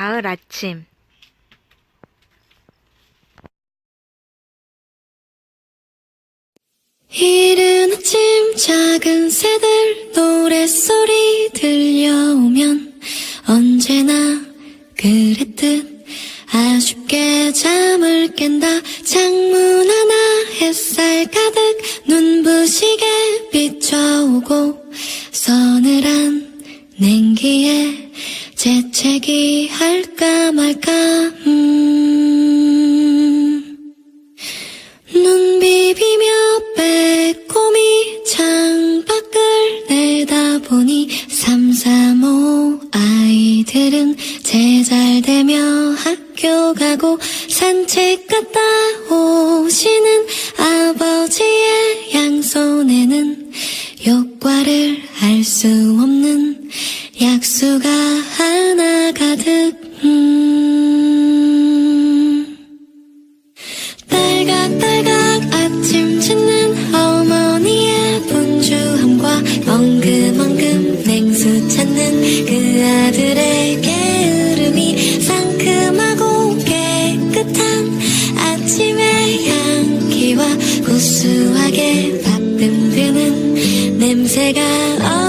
가을 아침. 이른 아침 작은 새들 노랫소리 들려오면 언제나 그랬듯 아쉽게 잠을 깬다 창문 하나 햇살 가득 눈부시게 비춰오고 서늘한 재채기 할까 말까 음. 눈 비비며 빼꼼히 창밖을 내다보니 삼삼오 아이들은 제잘되며 학교 가고 산책 갔다 오시는 아버지의 양손에는 효과를 알 수 없는 약수가 하나 가득 음. 딸각딸각 아침 짓는 어머니의 분주함과 엉금엉금 냉수 찾는 그 아들의 게으름이 상큼하고 깨끗한 아침의 향기와 구수하게 바쁨 드는 냄새가